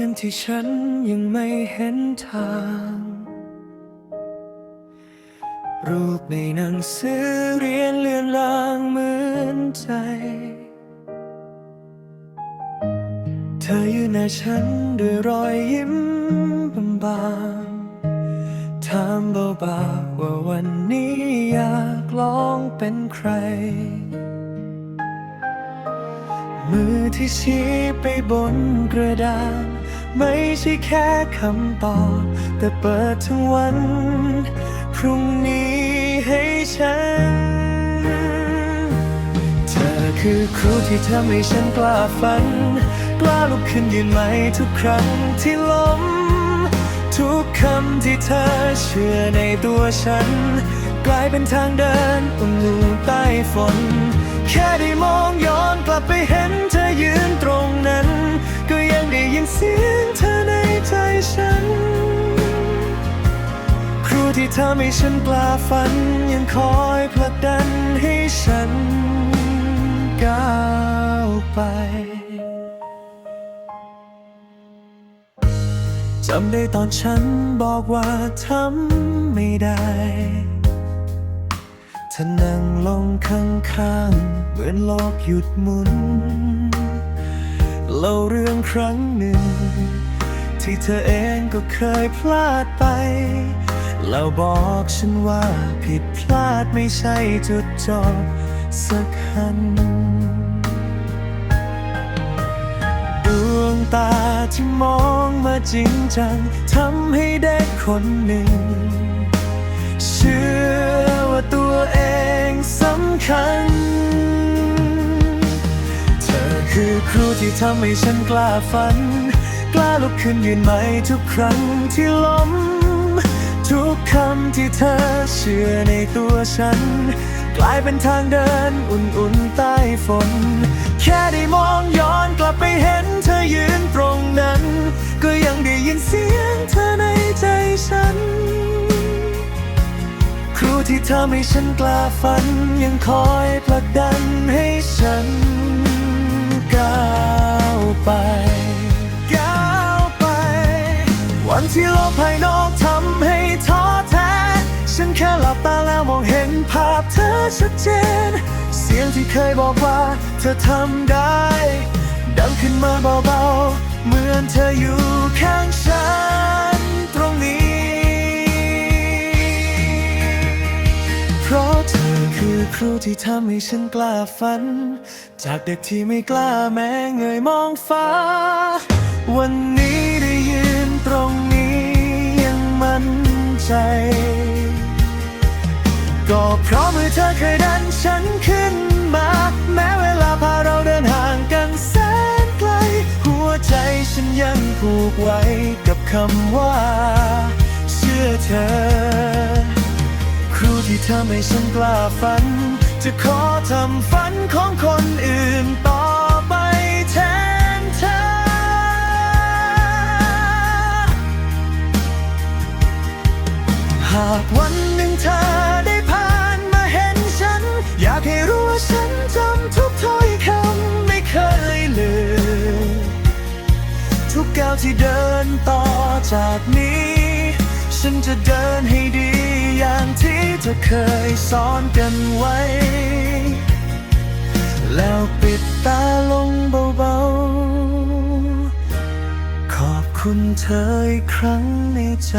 นนั้นที่ฉันยังไม่เห็นทาง รูปในหนังสือเรียนเลือนลางเหมือนใจ เธออยืนหน้าฉันด้วยรอยยิ้มบางๆถามเบาๆว่าวันนี้อยากลองเป็นใครมือที่ชี้ไปบนกระดาน ไม่ใช่แค่คำตอบ แต่เปิดทั้งวัน พรุ่งนี้ให้ฉัน เธอคือครูที่ทำให้ฉันกล้าฝัน กล้าลุกขึ้นยืนใหม่ทุกครั้งที่ล้ม ทุกคำที่เธอเชื่อในตัวฉัน กลายเป็นทางเดินอุ่นๆใต้ฝน แค่ได้มองย้อนกลับไปเห็นเธอ สียงเธอในใจฉัน ครูที่ทำให้ฉันกล้าฝัน ยังคอยผลักดันให้ฉันก้าวไปจำได้ตอนฉันบอกว่าทำไม่ได้เธอนั่งลงข้างๆเหมือนโลกหยุดหมุน เล่าเรื่องครั้งหนึ่ง ที่เธอเองก็เคยพลาดไป แล้วบอกฉันว่าผิดพลาดไม่ใช่จุดจบสักหันดวงตาที่มองมาจริงจังทำให้เด็กคนหนึ่ง เชื่อว่าตัวเองสำคัญ คือครูที่ทำให้ฉันกล้าฝัน กล้าลุกขึ้นยืนใหม่ทุกครั้งที่ล้ม ทุกคำที่เธอเชื่อในตัวฉัน กลายเป็นทางเดินอุ่นๆใต้ฝน แค่ได้มองย้อนกลับไปเห็นเธอยืนตรงนั้น ก็ยังได้ยินเสียงเธอในใจฉันครูที่ทำให้ฉันกล้าฝันยังคอยผลักดันให้ฉัน ก้าวไปก้าวไป วันที่โลกภายนอกทำให้ท้อแท้ ฉันแค่หลับตาแล้วมองเห็นภาพเธอชัดเจน เสียงที่เคยบอกว่าเธอทำได้ ดังขึ้นมาเบาๆ เหมือนเธออยู่ข้างฉัน รูที่ทำให้ฉันกล้าฝัน จากเด็กที่ไม่กล้าแม้เงยมองฟ้า วันนี้ได้ยืนตรงนี้ยังมั่นใจ ก็เพราะมือเธอเคยดันฉันขึ้นมา แม้เวลาพาเราเดินห่างกันแสนไกล หัวใจฉันยังผูกไว้กับคำว่า เชื่อเธอ ที่ทำให้ฉันกล้าฝัน จะขอทำฝันของคนอื่นต่อไปแทนเธอ หากวันหนึ่งเธอได้ผ่านมาเห็นฉัน อยากให้รู้ว่าฉันจำทุกถ้อยคำไม่เคยลืม ทุกก้าวที่เดินต่อจากนี้ ฉันจะเดินให้ดีอย่างที่เธอเคยสอนกันไว้ แล้วปิดตาลงเบาๆ ขอบคุณเธออีกครั้งในใจ